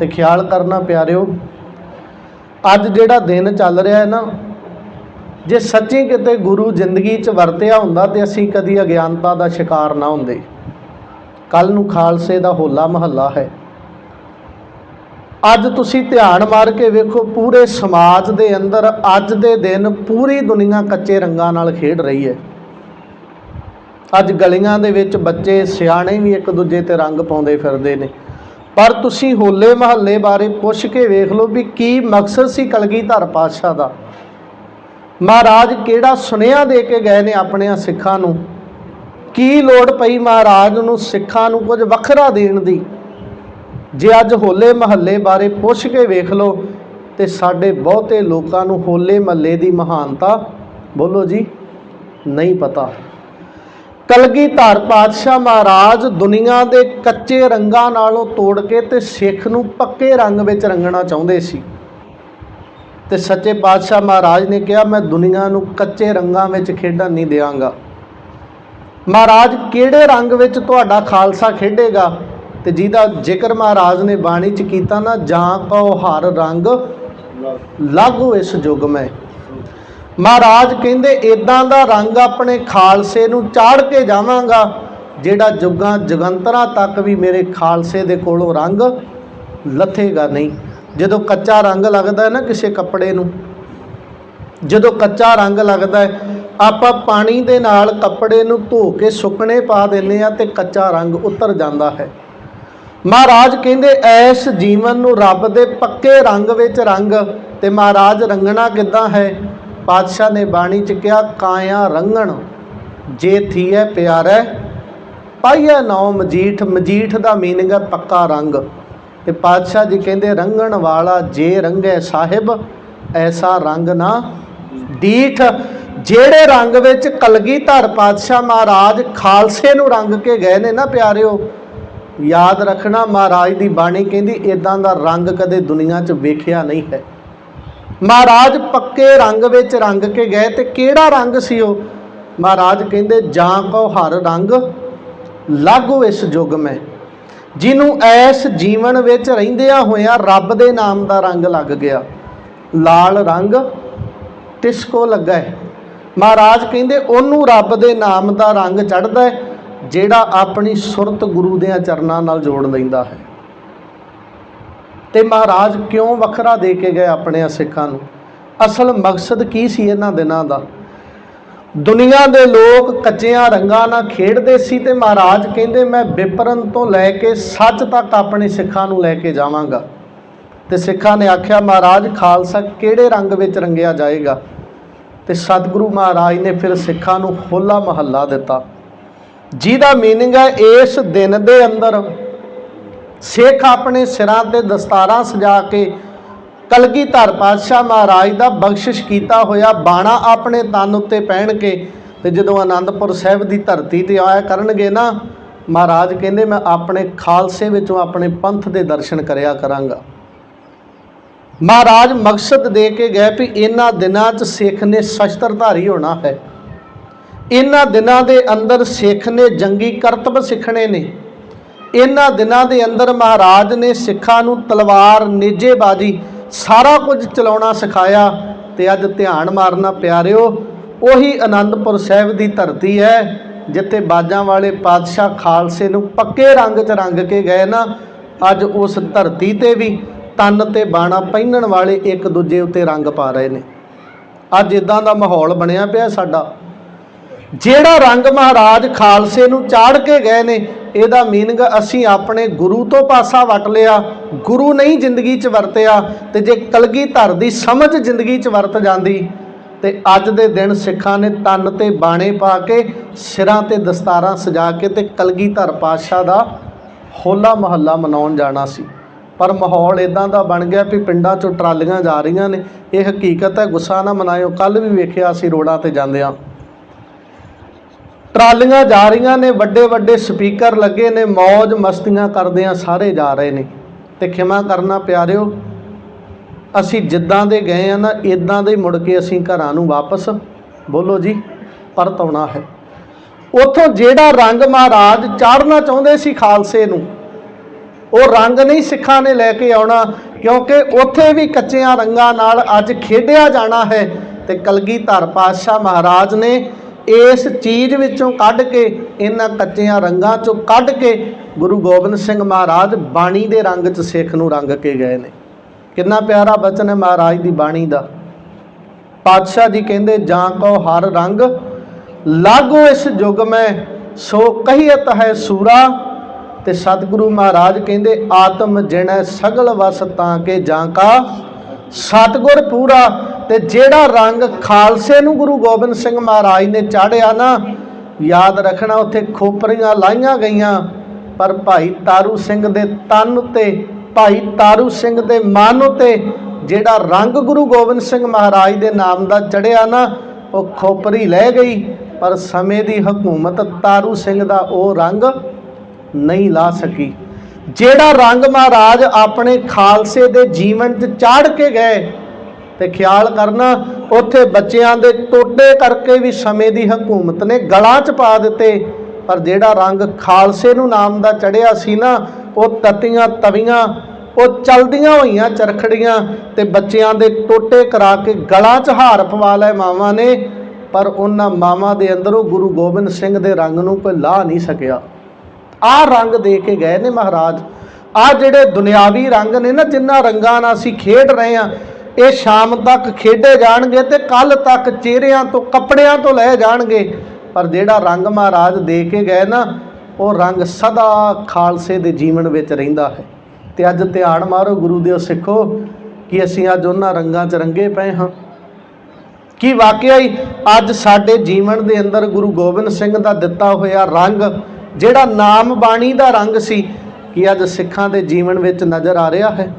ਤੇ ਖਿਆਲ ਕਰਨਾ ਪਿਆਰਿਓ, ਅੱਜ ਜਿਹੜਾ ਦਿਨ ਚੱਲ ਰਿਹਾ ਹੈ ਨਾ, ਜੇ ਸੱਚੀ ਕਿਤੇ ਗੁਰੂ ਜ਼ਿੰਦਗੀ 'ਚ ਵਰਤਿਆ ਹੁੰਦਾ ਤੇ ਅਸੀਂ ਕਦੀ ਅਗਿਆਨਤਾ ਦਾ ਸ਼ਿਕਾਰ ਨਾ ਹੁੰਦੇ। ਕੱਲ ਨੂੰ ਖਾਲਸੇ ਦਾ ਹੋਲਾ ਮਹੱਲਾ ਹੈ। ਅੱਜ ਤੁਸੀਂ ਧਿਆਨ ਮਾਰ ਕੇ ਵੇਖੋ, ਪੂਰੇ ਸਮਾਜ ਦੇ ਅੰਦਰ ਅੱਜ ਦੇ ਦਿਨ ਪੂਰੀ ਦੁਨੀਆ ਕੱਚੇ ਰੰਗਾਂ ਨਾਲ ਖੇਡ ਰਹੀ ਹੈ। ਅੱਜ ਗਲੀਆਂ ਦੇ ਵਿੱਚ ਬੱਚੇ ਸਿਆਣੇ ਵੀ ਇੱਕ ਦੂਜੇ ਤੇ ਰੰਗ ਪਾਉਂਦੇ ਫਿਰਦੇ ਨੇ। ਪਰ ਤੁਸੀਂ ਹੋਲੇ ਮਹੱਲੇ ਬਾਰੇ ਪੁੱਛ ਕੇ ਵੇਖ ਲਓ ਵੀ ਕੀ ਮਕਸਦ ਸੀ ਕਲਗੀਧਰ ਪਾਤਸ਼ਾਹ ਦਾ। ਮਹਾਰਾਜ ਕਿਹੜਾ ਸੁਨੇਹਾ ਦੇ ਕੇ ਗਏ ਨੇ ਆਪਣਿਆਂ ਸਿੱਖਾਂ ਨੂੰ? ਕੀ ਲੋੜ ਪਈ ਮਹਾਰਾਜ ਨੂੰ ਸਿੱਖਾਂ ਨੂੰ ਕੁਝ ਵੱਖਰਾ ਦੇਣ ਦੀ? ਜੇ ਅੱਜ ਹੋਲੇ ਮਹੱਲੇ ਬਾਰੇ ਪੁੱਛ ਕੇ ਵੇਖ ਲਓ ਤੇ ਸਾਡੇ ਬਹੁਤੇ ਲੋਕਾਂ ਨੂੰ ਹੋਲੇ ਮਹੱਲੇ ਦੀ ਮਹਾਨਤਾ, ਬੋਲੋ ਜੀ, ਨਹੀਂ ਪਤਾ। ਕਲਗੀਧਰ ਪਾਤਸ਼ਾਹ ਮਹਾਰਾਜ ਦੁਨੀਆ ਦੇ ਕੱਚੇ ਰੰਗਾਂ ਨਾਲੋਂ ਤੋੜ ਕੇ ਤੇ ਸਿੱਖ ਨੂੰ ਪੱਕੇ ਰੰਗ ਵਿੱਚ ਰੰਗਣਾ ਚਾਹੁੰਦੇ ਸੀ। ਤੇ ਸੱਚੇ ਪਾਤਸ਼ਾਹ ਮਹਾਰਾਜ ਨੇ ਕਿਹਾ, ਮੈਂ ਦੁਨੀਆ ਨੂੰ ਕੱਚੇ ਰੰਗਾਂ ਵਿੱਚ ਖੇਡਣ ਨਹੀਂ ਦਿਆਂਗਾ। ਮਹਾਰਾਜ, ਕਿਹੜੇ ਰੰਗ ਵਿੱਚ ਤੁਹਾਡਾ ਖਾਲਸਾ ਖੇਡੇਗਾ? ਤੇ ਜਿਹਦਾ ਜ਼ਿਕਰ ਮਹਾਰਾਜ ਨੇ ਬਾਣੀ ਚ ਕੀਤਾ ਨਾ, ਜਾਂ ਕੋ ਹਰ ਰੰਗ ਲਾਗੂ ਇਸ ਯੁੱਗ ਮੈਂ। ਮਹਾਰਾਜ ਕਹਿੰਦੇ ਇਦਾਂ ਦਾ ਰੰਗ ਆਪਣੇ ਖਾਲਸੇ ਨੂੰ ਚਾੜ ਕੇ ਜਾਵਾਂਗਾ, ਜਿਹੜਾ ਜੁਗਾਂ ਜਗੰਤਰਾਂ ਤੱਕ ਵੀ ਮੇਰੇ ਖਾਲਸੇ ਦੇ ਕੋਲੋਂ ਰੰਗ ਲੱਥੇਗਾ ਨਹੀਂ। ਜਦੋਂ ਕੱਚਾ ਰੰਗ ਲੱਗਦਾ ਹੈ ਨਾ ਕਿਸੇ ਕੱਪੜੇ ਨੂੰ, ਜਦੋਂ ਕੱਚਾ ਰੰਗ ਲੱਗਦਾ ਹੈ, ਆਪਾਂ ਪਾਣੀ ਦੇ ਨਾਲ ਕੱਪੜੇ ਨੂੰ ਧੋ ਕੇ ਸੁੱਕਣੇ ਪਾ ਦਿੰਦੇ ਆ ਤੇ ਕੱਚਾ ਰੰਗ ਉਤਰ ਜਾਂਦਾ ਹੈ। ਮਹਾਰਾਜ ਕਹਿੰਦੇ, ਐਸ ਜੀਵਨ ਨੂੰ ਰੱਬ ਦੇ ਪੱਕੇ ਰੰਗ ਵਿੱਚ ਰੰਗ। ਤੇ ਮਹਾਰਾਜ ਰੰਗਣਾ ਕਿੱਦਾਂ ਹੈ? ਪਾਤਸ਼ਾਹ ਨੇ ਬਾਣੀ ਚ ਕਿਹਾ, ਕਾਇਆ ਰੰਗਣ, ਜੇ ਥੀਐ ਪਿਆਰੈ, ਪਾਈਐ ਨਾਉ ਮਜੀਠ ਮਜੀਠ ਦਾ ਮੀਨਿੰਗ ਹੈ ਪੱਕਾ ਰੰਗ। ਤੇ ਪਾਤਸ਼ਾਹ ਜੀ ਕਹਿੰਦੇ, ਰੰਗਣ ਵਾਲਾ ਜੇ ਰੰਗੈ ਸਾਹਿਬ, ਐਸਾ ਰੰਗ ਨਾ ਦੀਠ। ਜਿਹੜੇ ਰੰਗ ਵਿੱਚ ਕਲਗੀਧਰ ਪਾਤਸ਼ਾਹ ਮਹਾਰਾਜ ਖਾਲਸੇ ਨੂੰ ਰੰਗ ਕੇ ਗਏ ਨੇ ਨਾ ਪਿਆਰਿਓ, ਯਾਦ ਰੱਖਣਾ ਮਹਾਰਾਜ ਦੀ ਬਾਣੀ ਕਹਿੰਦੀ ਇਦਾਂ ਦਾ ਰੰਗ ਕਦੇ ਦੁਨੀਆ 'ਚ ਵੇਖਿਆ ਨਹੀਂ ਹੈ। ਮਹਾਰਾਜ, ਪੱਕੇ ਰੰਗ ਵਿੱਚ ਰੰਗ ਕੇ ਗਏ ਤੇ ਕਿਹੜਾ ਰੰਗ ਸੀ ਉਹ? ਮਹਾਰਾਜ ਕਹਿੰਦੇ, ਜਾਂ ਕੋ ਹਰ ਰੰਗ ਲਾਗੂ ਇਸ ਯੁੱਗ ਮੈਂ। ਜਿਹਨੂੰ ਐਸ ਜੀਵਨ ਵਿੱਚ ਰਹਿੰਦਿਆਂ ਹੋਇਆਂ ਰੱਬ ਦੇ ਨਾਮ ਦਾ ਰੰਗ ਲੱਗ ਗਿਆ। ਲਾਲ ਰੰਗ ਤਿਸ ਕੋ ਲੱਗਾ ਹੈ। ਮਹਾਰਾਜ ਕਹਿੰਦੇ, ਉਹਨੂੰ ਰੱਬ ਦੇ ਨਾਮ ਦਾ ਰੰਗ ਚੜਦਾ ਹੈ, ਜਿਹੜਾ ਆਪਣੀ ਸੁਰਤ ਗੁਰੂ ਦੇ ਚਰਨਾਂ ਨਾਲ ਜੋੜ ਲੈਂਦਾ ਹੈ। ਤੇ ਮਹਾਰਾਜ ਕਿਉਂ ਵੱਖਰਾ ਦੇ ਕੇ ਗਏ ਆਪਣੇ ਸਿੱਖਾਂ ਨੂੰ? ਅਸਲ ਮਕਸਦ ਕੀ ਸੀ ਇਹਨਾਂ ਦਿਨਾਂ ਦਾ? ਦੁਨੀਆ ਦੇ ਲੋਕ ਕੱਚਿਆਂ ਰੰਗਾਂ ਨਾਲ ਖੇਡਦੇ ਸੀ ਤੇ ਮਹਾਰਾਜ ਕਹਿੰਦੇ, ਮੈਂ ਵਿਪਰਨ ਤੋਂ ਲੈ ਕੇ ਸੱਚ ਤੱਕ ਆਪਣੇ ਸਿੱਖਾਂ ਨੂੰ ਲੈ ਕੇ ਜਾਵਾਂਗਾ। ਤੇ ਸਿੱਖਾਂ ਨੇ ਆਖਿਆ, ਮਹਾਰਾਜ, ਖਾਲਸਾ ਕਿਹੜੇ ਰੰਗ ਵਿੱਚ ਰੰਗਿਆ ਜਾਏਗਾ? ਤੇ ਸਤਿਗੁਰੂ ਮਹਾਰਾਜ ਨੇ ਫਿਰ ਸਿੱਖਾਂ ਨੂੰ ਹੋਲਾ ਮਹੱਲਾ ਦਿੱਤਾ। ਜਿਹਦਾ ਮੀਨਿੰਗ ਹੈ, ਇਸ ਦਿਨ ਦੇ ਅੰਦਰ ਸਿੱਖ ਆਪਣੇ ਸਿਰਾਂ ਤੇ ਦਸਤਾਰਾਂ ਸਜਾ ਕੇ ਕਲਗੀਧਰ ਪਾਤਸ਼ਾਹ ਮਹਾਰਾਜ ਦਾ ਬਖਸ਼ਿਸ਼ ਕੀਤਾ ਹੋਇਆ ਬਾਣਾ ਆਪਣੇ ਤਨ ਉੱਤੇ ਪਹਿਨ ਕੇ ਤੇ ਜਦੋਂ ਆਨੰਦਪੁਰ ਸਾਹਿਬ ਦੀ ਧਰਤੀ ਤੇ ਆਇਆ ਕਰਨਗੇ ਨਾ, ਮਹਾਰਾਜ ਕਹਿੰਦੇ, ਮੈਂ ਆਪਣੇ ਖਾਲਸੇ ਵਿੱਚੋਂ ਆਪਣੇ ਪੰਥ ਦੇ ਦਰਸ਼ਨ ਕਰਿਆ ਕਰਾਂਗਾ। ਮਹਾਰਾਜ ਮਕਸਦ ਦੇ ਕੇ ਗਏ ਵੀ ਇਹਨਾਂ ਦਿਨਾਂ 'ਚ ਸਿੱਖ ਨੇ ਸ਼ਸਤਰਧਾਰੀ ਹੋਣਾ ਹੈ। ਇਹਨਾਂ ਦਿਨਾਂ ਦੇ ਅੰਦਰ ਸਿੱਖ ਨੇ ਜੰਗੀ ਕਰਤੱਵ ਸਿੱਖਣੇ ਨੇ। ਇਹਨਾਂ ਦਿਨਾਂ ਦੇ ਅੰਦਰ ਮਹਾਰਾਜ ਨੇ ਸਿੱਖਾਂ ਨੂੰ ਤਲਵਾਰ, ਨੇਜੇਬਾਜ਼ੀ ਸਾਰਾ ਕੁਝ ਚਲਾਉਣਾ ਸਿਖਾਇਆ ਤੇ ਅੱਜ ਧਿਆਨ ਮਾਰਨਾ ਪਿਆਰਿਓ, ਉਹੀ ਆਨੰਦਪੁਰ ਸਾਹਿਬ ਦੀ ਧਰਤੀ ਹੈ, ਜਿੱਥੇ ਬਾਜਾਂ ਵਾਲੇ ਪਾਤਸ਼ਾਹ ਖਾਲਸੇ ਨੂੰ ਪੱਕੇ ਰੰਗ 'ਚ ਰੰਗ ਕੇ ਗਏ ਨਾ, ਅੱਜ ਉਸ ਧਰਤੀ ਤੇ ਵੀ ਤਨ ਤੇ ਬਾਣਾ ਪਹਿਨਣ ਵਾਲੇ ਇੱਕ ਦੂਜੇ ਉੱਤੇ ਰੰਗ ਪਾ ਰਹੇ ਨੇ। ਅੱਜ ਇਦਾਂ ਦਾ ਮਾਹੌਲ ਬਣਿਆ ਪਿਆ ਸਾਡਾ। ਜਿਹੜਾ ਰੰਗ ਮਹਾਰਾਜ ਖਾਲਸੇ ਨੂੰ ਚਾੜ ਕੇ ਗਏ ਨੇ ਇਹਦਾ ਮੀਨਿੰਗ ਅਸੀਂ ਆਪਣੇ ਗੁਰੂ ਤੋਂ ਪਾਸਾ ਵਟ ਲਿਆ, ਗੁਰੂ ਨਹੀਂ ਜ਼ਿੰਦਗੀ 'ਚ ਵਰਤਿਆ ਤੇ ਜੇ ਕਲਗੀ ਧਰ ਦੀ ਸਮਝ ਜ਼ਿੰਦਗੀ 'ਚ ਵਰਤ ਜਾਂਦੀ, ਤੇ ਅੱਜ ਦੇ ਦਿਨ ਸਿੱਖਾਂ ਨੇ ਤਨ ਤੇ ਬਾਣੇ ਪਾ ਕੇ, ਸਿਰਾਂ ਤੇ ਦਸਤਾਰਾਂ ਸਜਾ ਕੇ ਤੇ ਕਲਗੀਧਰ ਪਾਤਸ਼ਾਹ ਦਾ ਹੋਲਾ ਮਹੱਲਾ ਮਨਾਉਣ ਜਾਣਾ ਸੀ। ਪਰ ਮਾਹੌਲ ਇਦਾਂ ਦਾ ਬਣ ਗਿਆ ਵੀ ਪਿੰਡਾਂ 'ਚੋਂ ਟਰਾਲੀਆਂ ਜਾ ਰਹੀਆਂ ਨੇ, ਇਹ ਹਕੀਕਤ ਹੈ, ਗੁੱਸਾ ਨਾ ਮਨਾਇਓ ਕੱਲ ਵੀ ਵੇਖਿਆ ਅਸੀਂ ਰੋਡਾਂ ਤੇ ਜਾਂਦਿਆਂ ਟਰਾਲੀਆਂ ਜਾ ਰਹੀਆਂ ਨੇ, ਵੱਡੇ ਵੱਡੇ ਸਪੀਕਰ ਲੱਗੇ ਨੇ ਮौज ਮਸਤੀਆਂ ਕਰਦਿਆਂ ਸਾਰੇ ਜਾ ਰਹੇ ਨੇ। ਤੇ ਖਿਮਾ ਕਰਨਾ ਪਿਆਰਿਓ, ਅਸੀਂ ਜਿੱਦਾਂ ਦੇ ਗਏ ਆ ਨਾ ਇਦਾਂ ਦੇ ਮੁੜ ਕੇ ਅਸੀਂ ਘਰਾਂ ਨੂੰ ਵਾਪਸ ਬੋਲੋ ਜੀ ਪਰਤ ਆਉਣਾ ਹੈ। ਉਥੋਂ ਜਿਹੜਾ ਰੰਗ ਮਹਾਰਾਜ ਚਾੜਨਾ ਚਾਹੁੰਦੇ ਸੀ ਖਾਲਸੇ ਨੂੰ, ਉਹ ਰੰਗ ਨਹੀਂ ਸਿੱਖਾਂ ਨੇ ਲੈ ਕੇ ਆਉਣਾ, ਕਿਉਂਕਿ ਉੱਥੇ ਵੀ ਕੱਚਿਆਂ ਰੰਗਾਂ ਨਾਲ ਅੱਜ ਖੇਡਿਆ ਜਾਣਾ ਹੈ। ਤੇ ਕਲਗੀਧਰ ਪਾਤਸ਼ਾਹ ਮਹਾਰਾਜ ਨੇ ਇਸ ਚੀਜ਼ ਵਿੱਚੋਂ ਕੱਢ ਕੇ ਇਹਨਾਂ ਕੱਚਿਆਂ ਰੰਗਾਂ ਚੋਂ ਕੱਢ ਕੇ ਗੁਰੂ ਗੋਬਿੰਦ ਸਿੰਘ ਮਹਾਰਾਜ ਬਾਣੀ ਦੇ ਰੰਗ 'ਚ ਸਿੱਖ ਨੂੰ ਰੰਗ ਕੇ ਗਏ ਨੇ। ਕਿੰਨਾ ਪਿਆਰਾ ਬਚਨ ਹੈ ਮਹਾਰਾਜ ਦੀ ਬਾਣੀ ਦਾ। ਪਾਤਸ਼ਾਹ ਜੀ ਕਹਿੰਦੇ, ਜਾਂ ਕੋ ਹਰ ਰੰਗ, ਲਾਗੋ ਇਸ ਯੁਗ ਮੈਂ, ਸੋ ਕਹੀਤ ਹੈ ਸੂਰਾ। ਤੇ ਸਤਿਗੁਰੂ ਮਹਾਰਾਜ ਕਹਿੰਦੇ, ਆਤਮ ਜਿਣੈ ਸਗਲ ਵਸ ਤਾਂ ਕੇ ਜਾਂ ਕਾ। ਸਤਿਗੁਰ ਪੂਰਾ ਤੇ ਜਿਹੜਾ ਰੰਗ ਖਾਲਸੇ ਨੂੰ ਗੁਰੂ ਗੋਬਿੰਦ ਸਿੰਘ ਮਹਾਰਾਜ ਨੇ ਚਾੜਿਆ ਨਾ, ਯਾਦ ਰੱਖਣਾ ਉੱਥੇ ਖੋਪਰੀਆਂ ਲਾਈਆਂ ਗਈਆਂ, ਪਰ ਭਾਈ ਤਾਰੂ ਸਿੰਘ ਦੇ ਤਨ ਉਤੇ, ਭਾਈ ਤਾਰੂ ਸਿੰਘ ਦੇ ਮਨ ਉਤੇ ਜਿਹੜਾ ਰੰਗ ਗੁਰੂ ਗੋਬਿੰਦ ਸਿੰਘ ਮਹਾਰਾਜ ਦੇ ਨਾਮ ਦਾ ਚੜਿਆ ਨਾ, ਉਹ ਖੋਪਰੀ ਲੈ ਗਈ, ਪਰ ਸਮੇਂ ਦੀ ਹਕੂਮਤ ਤਾਰੂ ਸਿੰਘ ਦਾ ਉਹ ਰੰਗ ਨਹੀਂ ਲਾ ਸਕੀ। ਜਿਹੜਾ ਰੰਗ ਮਹਾਰਾਜ ਆਪਣੇ ਖਾਲਸੇ ਦੇ ਜੀਵਨ 'ਚ ਚਾੜ ਕੇ ਗਏ ਤੇ ਖਿਆਲ ਕਰਨਾ, ਉੱਥੇ ਬੱਚਿਆਂ ਦੇ ਟੋਟੇ ਕਰਕੇ ਵੀ ਸਮੇਂ ਦੀ ਹਕੂਮਤ ਨੇ ਗਲਾਂ 'ਚ ਪਾ ਦਿੱਤੇ। ਪਰ ਜਿਹੜਾ ਰੰਗ ਖਾਲਸੇ ਨੂੰ ਨਾਮ ਦਾ ਚੜਿਆ ਸੀ ਨਾ, ਉਹ ਤਤੀਆਂ ਤਵੀਆਂ, ਉਹ ਚਲਦੀਆਂ ਹੋਈਆਂ ਚਰਖੜੀਆਂ ਤੇ ਬੱਚਿਆਂ ਦੇ ਟੋਟੇ ਕਰਾ ਕੇ ਗਲਾਂ 'ਚ ਹਾਰ ਪਵਾ ਲਏ ਮਾਵਾਂ ਨੇ। ਪਰ ਉਹਨਾਂ ਮਾਵਾਂ ਦੇ ਅੰਦਰੋਂ ਗੁਰੂ ਗੋਬਿੰਦ ਸਿੰਘ ਦੇ ਰੰਗ ਨੂੰ ਕੋਈ ਲਾ ਨਹੀਂ ਸਕਿਆ। ਆਹ ਰੰਗ ਦੇ ਕੇ ਗਏ ਨੇ ਮਹਾਰਾਜ। ਆਹ ਜਿਹੜੇ ਦੁਨਿਆਵੀ ਰੰਗ ਨੇ ਨਾ, ਜਿੰਨਾ ਰੰਗਾਂ ਨਾਲ ਅਸੀਂ ਖੇਡ ਰਹੇ ਆ ਇਹ ਸ਼ਾਮ ਤੱਕ ਖੇਡੇ ਜਾਣਗੇ ਤੇ ਕੱਲ ਤੱਕ ਚਿਹਰਿਆਂ ਤੋਂ, ਕੱਪੜਿਆਂ ਤੋਂ ਲਏ ਜਾਣਗੇ। ਪਰ ਜਿਹੜਾ ਰੰਗ ਮਹਾਰਾਜ ਦੇ ਕੇ ਗਏ ਨਾ, ਉਹ ਰੰਗ ਸਦਾ ਖਾਲਸੇ ਦੇ ਜੀਵਨ ਵਿੱਚ ਰਹਿੰਦਾ ਹੈ। ਤੇ ਅੱਜ ਧਿਆਨ ਮਾਰੋ ਗੁਰੂ ਦਿਓ ਸਿੱਖੋ ਕਿ ਅਸੀਂ ਅੱਜ ਉਹਨਾਂ ਰੰਗਾਂ 'ਚ ਰੰਗੇ ਪਏ ਹਾਂ। ਕੀ ਵਾਕਿਆ ਹੀ ਅੱਜ ਸਾਡੇ ਜੀਵਨ ਦੇ ਅੰਦਰ ਗੁਰੂ ਗੋਬਿੰਦ ਸਿੰਘ ਦਾ ਦਿੱਤਾ ਹੋਇਆ ਰੰਗ, ਜਿਹੜਾ ਨਾਮ ਬਾਣੀ ਦਾ ਰੰਗ ਸੀ, ਕਿ ਅੱਜ ਸਿੱਖਾਂ ਦੇ ਜੀਵਨ ਵਿੱਚ ਨਜ਼ਰ ਆ ਰਿਹਾ ਹੈ।